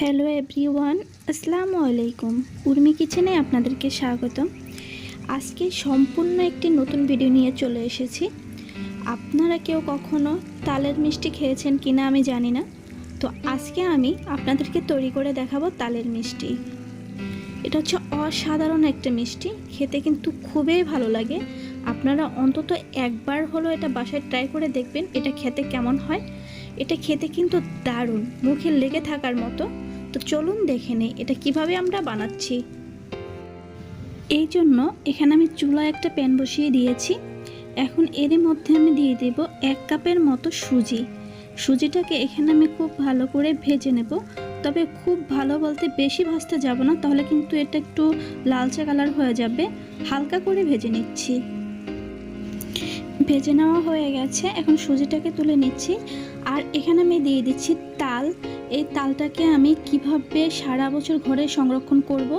Hello everyone আসসালামু আলাইকুম। উর্মি কিচেনে আপনাদেরকে স্বাগতম। আজকে সম্পূর্ণ একটি নতুন ভিডিও নিয়ে চলে এসেছি। আপনারা কেউ কখনো তালের মিষ্টি খেয়েছেন কিনা আমি জানি না। তো আজকে আমি আপনাদেরকে তৈরি করে দেখাবো তালের মিষ্টি। এটা হচ্ছে অসাধারণ একটা মিষ্টি, খেতে কিন্তু খুবই ভালো লাগে। আপনারা অন্তত একবার হলো এটা বাসায় ট্রাই করে দেখবেন এটা খেতে কেমন হয়। এটা খেতে কিন্তু দারুণ, মুখে লেগে থাকার মতো। তো চলুন দেখে নেই এটা কীভাবে আমরা বানাচ্ছি। এই জন্য এখানে আমি চুলায় একটা প্যান বসিয়ে দিয়েছি। এখন এর মধ্যে আমি দিয়ে দেব এক কাপের মতো সুজি। সুজিটাকে এখানে আমি খুব ভালো করে ভেজে নেব। তবে খুব ভালো বলতে বেশি ভাজতে যাব না, তাহলে কিন্তু এটা একটু লালচে কালার হয়ে যাবে। হালকা করে ভেজে নিচ্ছি। ভেজে নেওয়া হয়ে গেছে। এখন সুজিটাকে তুলে নিচ্ছি। আর এখানে আমি দিয়ে দিচ্ছি তাল। এই তালটাকে আমি কীভাবে সারা বছর ঘরে সংরক্ষণ করব,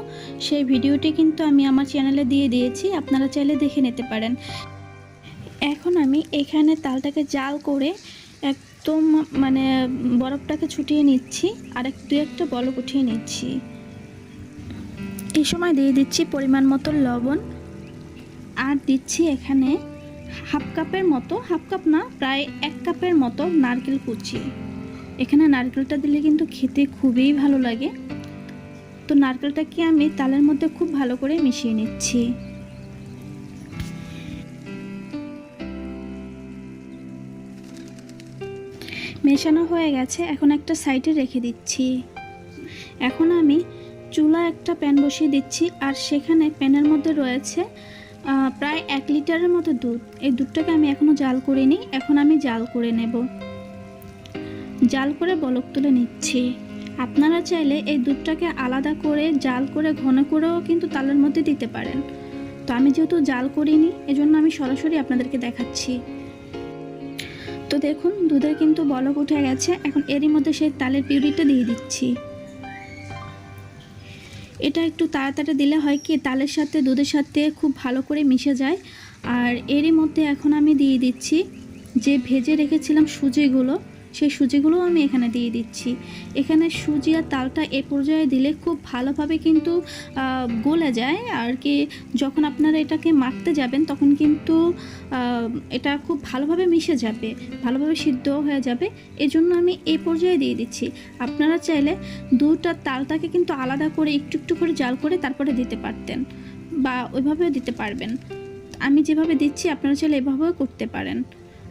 সেই ভিডিওটি কিন্তু আমি আমার চ্যানেলে দিয়ে দিয়েছি। আপনারা চাইলে দেখে নিতে পারেন। এখন আমি এখানে তালটাকে জাল করে একদম মানে বরফটাকে ছুটিয়ে নিচ্ছি। আর এক দু একটা বলক উঠিয়ে নিচ্ছি। এই সময় দিয়ে দিচ্ছি পরিমাণ মতো লবণ। আর দিচ্ছি এখানে হাফ কাপের মতো, হাফ কাপ না, প্রায় এক কাপের মতো নারকেল কুচি। এখানে নারকেলটা দিলে কিন্তু খেতে খুবই ভালো লাগে। তো নারকেলটাকে আমি তালের মধ্যে খুব ভালো করে মিশিয়ে নিচ্ছি। মেশানো হয়ে গেছে, এখন একটা সাইডে রেখে দিচ্ছি। এখন আমি চুলা একটা প্যান বসিয়ে দিচ্ছি, আর সেখানে প্যানের মধ্যে রয়েছে প্রায় এক লিটারের মতো দুধ। এই দুধটাকে আমি এখনও জাল করিনি, এখন আমি জাল করে নেব। জাল করে বলক তুলে নিচ্ছি। আপনারা চাইলে এই দুধটাকে আলাদা করে জাল করে, ঘন করেও কিন্তু তালের মধ্যে দিতে পারেন। তো আমি যেহেতু জাল করিনি, এজন্য আমি সরাসরি আপনাদেরকে দেখাচ্ছি। তো দেখুন, দুধের কিন্তু বলক উঠে গেছে। এখন এরই মধ্যে সেই তালের পিউরিটা দিয়ে দিচ্ছি। এটা একটু তাড়াতাড়ি দিলে হয় কি, তালের সাথে, দুধের সাথে খুব ভালো করে মিশে যায়। আর এরই মধ্যে এখন আমি দিয়ে দিচ্ছি যে ভেজে রেখেছিলাম সুজিগুলো। সেই সুজিগুলোও আমি এখানে দিয়ে দিচ্ছি। এখানে সুজি আর তালটা এ পর্যায়ে দিলে খুব ভালোভাবে কিন্তু গলে যায়। আর কি যখন আপনারা এটাকে মাখতে যাবেন তখন কিন্তু এটা খুব ভালোভাবে মিশে যাবে, ভালোভাবে সিদ্ধ হয়ে যাবে। এজন্য আমি এই পর্যায়ে দিয়ে দিচ্ছি। আপনারা চাইলে আর তালটাকে কিন্তু আলাদা করে একটু একটু করে জাল করে তারপরে দিতে পারতেন বা ওইভাবেও দিতে পারবেন। আমি যেভাবে দিচ্ছি আপনারা চাইলে এভাবেও করতে পারেন।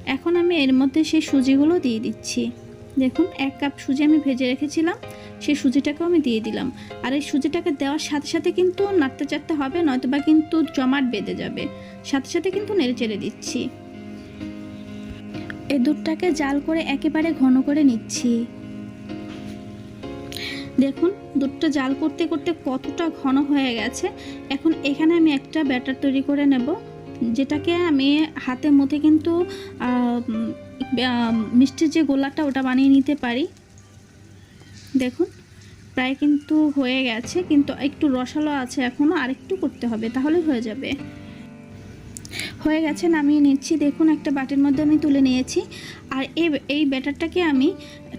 এখন আমি এর মধ্যে সেই সুজিগুলো দিয়ে দিচ্ছি। দেখুন, এক কাপ সুজি আমি ভেজে রেখেছিলাম, সেই সুজিটাকেও আমি দিয়ে দিলাম। আর এই সুজিটাকে দেওয়ার সাথে সাথে কিন্তু নাড়তে চাড়তে হবে, নয়তোবা কিন্তু জমাট বেঁধে যাবে। সাথে সাথে কিন্তু নেড়ে চেড়ে দিচ্ছি। এই দুধটাকে জাল করে একেবারে ঘন করে নিচ্ছি। দেখুন, দুধটা জাল করতে করতে কতটা ঘন হয়ে গেছে। এখন এখানে আমি একটা ব্যাটার তৈরি করে নেব। যেটাকে আমি হাতে মধ্যে কিন্তু মিষ্টির যে গোলাটা ওটা বানিয়ে নিতে পারি। দেখুন, প্রায় কিন্তু হয়ে গেছে, কিন্তু একটু রসালো আছে এখনও আরেকটু করতে হবে তাহলে হয়ে যাবে। হয়ে গেছে, নামিয়ে নিচ্ছি। দেখুন, একটা বাটির মধ্যে আমি তুলে নিয়েছি। আর এই এই ব্যাটারটাকে আমি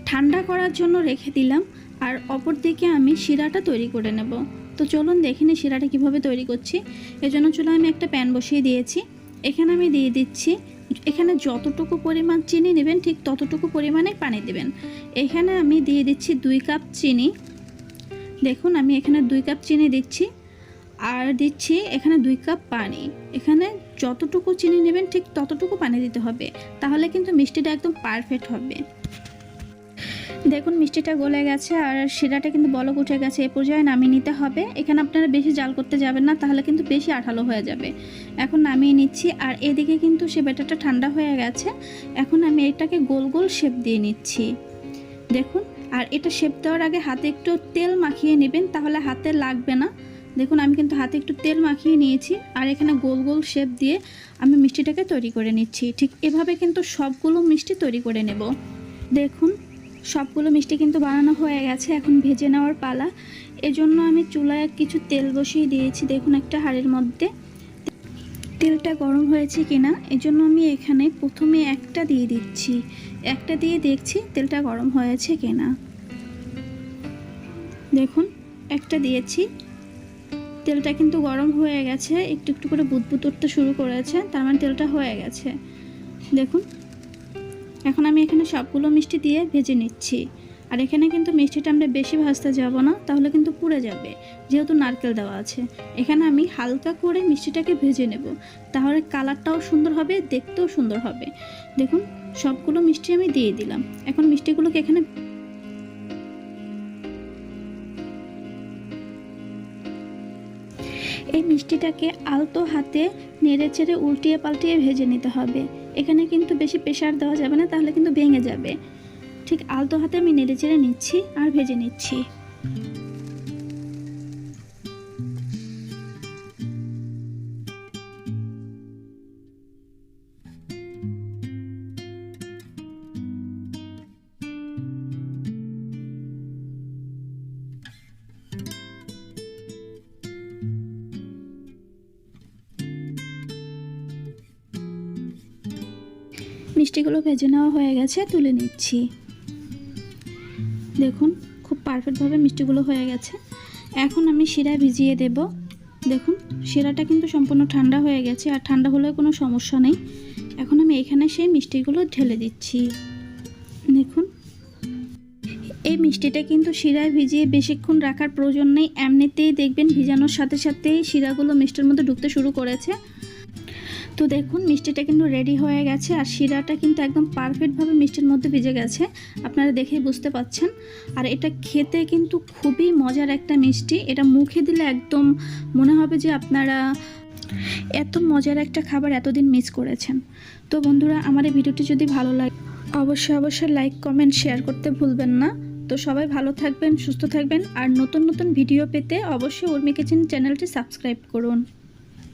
ঠান্ডা করার জন্য রেখে দিলাম। আর অপর দিকে আমি শিরাটা তৈরি করে নেব। তো চলুন দেখে নিই শিরাটা কীভাবে তৈরি করছি। এজন্য চুলা আমি একটা প্যান বসিয়ে দিয়েছি। এখানে আমি দিয়ে দিচ্ছি, এখানে যতটুকু পরিমাণ চিনি নেবেন, ঠিক ততটুকু পরিমাণে পানি দেবেন। এখানে আমি দিয়ে দিচ্ছি দুই কাপ চিনি। দেখুন, আমি এখানে দুই কাপ চিনি দিচ্ছি আর দিচ্ছি এখানে দুই কাপ পানি। এখানে যতটুকু চিনি নেবেন, ঠিক ততটুকু পানি দিতে হবে। তাহলে কিন্তু মিষ্টিটা একদম পারফেক্ট হবে। দেখুন, মিষ্টিটা গলে গেছে আর শিরাটা কিন্তু বলক উঠে গেছে। এ পর্যায়ে নামিয়ে নিতে হবে। এখানে আপনারা বেশি জাল করতে যাবেন না, তাহলে কিন্তু বেশি আঠালো হয়ে যাবে। এখন নামিয়ে নিচ্ছি আর এদিকে কিন্তু সে ব্যাটারটা ঠান্ডা হয়ে গেছে। এখন আমি এটাকে গোল গোল শেপ দিয়ে নিচ্ছি। দেখুন, আর এটা শেপ দেওয়ার আগে হাতে একটু তেল মাখিয়ে নেবেন, তাহলে হাতে লাগবে না। দেখুন, আমি কিন্তু হাতে একটু তেল মাখিয়ে নিয়েছি আর এখানে গোল গোল শেপ দিয়ে আমি মিষ্টিটাকে তৈরি করে নিচ্ছি। ঠিক এভাবে কিন্তু সবগুলো মিষ্টি তৈরি করে নেব। দেখুন সবগুলো মিষ্টি কিন্তু বানানো হয়ে গেছে, এখন ভেজে নেওয়ার পালা। এজন্য আমি চুলায় কিছু তেল বসিয়ে দিয়েছি, দেখুন একটা হাঁড়ির মধ্যে। তেলটা গরম হয়েছে কিনা এই জন্য আমি এখানে প্রথমে একটা দিয়ে দিচ্ছি। একটা দিয়ে দেখছি তেলটা গরম হয়েছে কিনা। দেখুন, একটা দিয়েছি। তেলটা কিন্তু গরম হয়ে গেছে, একটু একটু করে বুদবুদ উঠতে শুরু করেছে, তার মানে তেলটা হয়ে গেছে। দেখুন এখন আমি এখানে সবগুলো মিষ্টি দিয়ে ভেজে নিচ্ছি। আর এখানে কিন্তু মিষ্টিটা আমরা বেশি ভাজতে যাব না, তাহলে কিন্তু পুড়ে যাবে, যেহেতু নারকেল দেওয়া আছে। এখানে আমি হালকা করে মিষ্টিটাকে ভেজে নেব, তাহলে কালারটাও সুন্দর হবে, দেখতেও সুন্দর হবে। দেখুন, সবগুলো মিষ্টি আমি দিয়ে দিলাম। এখন মিষ্টিগুলোকে এখানে এই মিষ্টিটাকে আলতো হাতে নেড়ে চেড়ে উল্টিয়ে পাল্টিয়ে ভেজে নিতে হবে। এখানে কিন্তু বেশি প্রেশার দেওয়া যাবে না, তাহলে কিন্তু ভেঙে যাবে। ঠিক আলতো হাতে আমি নেড়ে চেড়ে নিচ্ছি আর ভেজে নিচ্ছি। মিষ্টিগুলো ভেজে নেওয়া হয়ে গেছে, তুলে নিচ্ছি। দেখুন, খুব পারফেক্টভাবে মিষ্টিগুলো হয়ে গেছে। এখন আমি শিরা ভিজিয়ে দেব। দেখুন, শিরাটা কিন্তু সম্পূর্ণ ঠান্ডা হয়ে গেছে, আর ঠান্ডা হলেও কোনো সমস্যা নেই। এখন আমি এখানে সেই মিষ্টিগুলো ঢেলে দিচ্ছি। দেখুন, এই মিষ্টিটা কিন্তু শিরায় ভিজিয়ে বেশিক্ষণ রাখার প্রয়োজন নেই। এমনিতেই দেখবেন, ভিজানোর সাথে সাথেই শিরাগুলো মিষ্টির মধ্যে ঢুকতে শুরু করেছে। তো দেখুন, মিষ্টিটা কিন্তু রেডি হয়ে গেছে আর শিরাটা কিন্তু একদম পারফেক্টভাবে মিষ্টির মধ্যে ভিজে গেছে। আপনারা দেখেই বুঝতে পাচ্ছেন। আর এটা খেতে কিন্তু খুবই মজার একটা মিষ্টি। এটা মুখে দিলে একদম মনে হবে যে আপনারা এত মজার একটা খাবার এতদিন মিস করেছেন। তো বন্ধুরা, আমার এই ভিডিওটি যদি ভালো লাগে, অবশ্যই অবশ্যই লাইক কমেন্ট শেয়ার করতে ভুলবেন না। তো সবাই ভালো থাকবেন, সুস্থ থাকবেন। আর নতুন নতুন ভিডিও পেতে অবশ্যই উর্মি কিচেন চ্যানেলটি সাবস্ক্রাইব করুন।